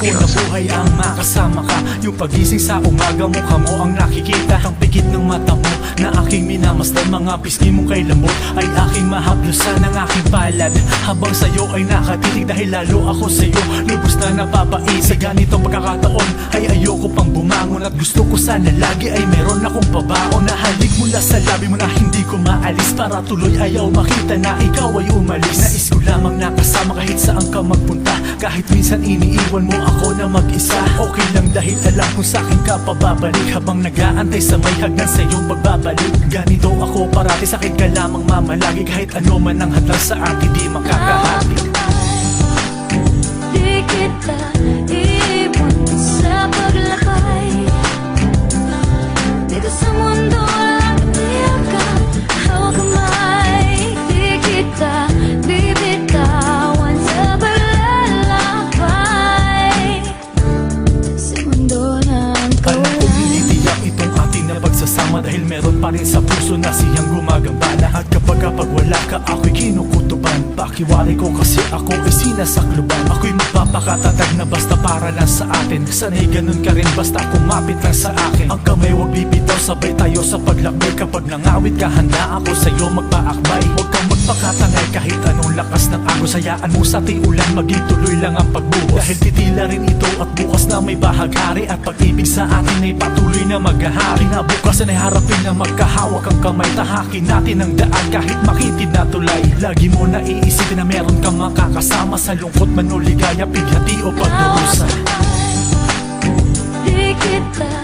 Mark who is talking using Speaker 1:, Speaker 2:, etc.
Speaker 1: buhay ang makasama ka Yung pagising sa umaga mukha mo ang nakikita. Ang pikit ng mata mo na aking minamasdan Mga pisngi mong kay lambot ay aking mahaplusan Ang aking palad habang sa'yo ay nakatitig Dahil lalo ako sa'yo. Lubos na napapait Sa ganitong pagkakataon ay ayoko pang bumangon At gusto ko sana lagi ay meron akong babaon Na halik mula sa labi mo na hindi ko maalis. Para tuloy ayaw makita na ikaw ay umalis. Nais ko lamang nakasama kahit saan ka magpunta. Kahit minsan iniiwan mo ako na mag-isa. Okay lang dahil alam kung sa akin ka pababalik. Habang nag-aantay sa may hagdan sa iyong pagbabalik. Ganito ako parati sa akin ka lamang mamalagi Kahit ano man ang hadlang sa akin di makakahati
Speaker 2: Di kita
Speaker 1: kapag wala ka ako'y kinukutuban. Pakiwari ko kasi ako ay sinasakluban. Ako'y magpapakatatag na basta para lang sa atin. Sana'y ganun ka rin basta kumapit lang sa akin. Ang kamay huwag bibitaw sabay tayo sa paglakbay. Kapag nangawit ka handa ako sa'yo magpaakbay. Huwag kang magpakatangay kahit anong lakas ng agos Hayaan mo sa tiulan maging tuloy lang ang pagbuhos. Dahil titila rin ito at bukas na may bahaghari At pag-ibig sa atin ay patuloy na maghahari. Na bukas ay harapin na magkahawak ang kamay Tahakin natin ang daan kahit makitid na tulay. Lagi mo na iisipin na meron kang makakasama Sa lungkot man o ligaya, pighati o pagdurusa.
Speaker 2: Di kita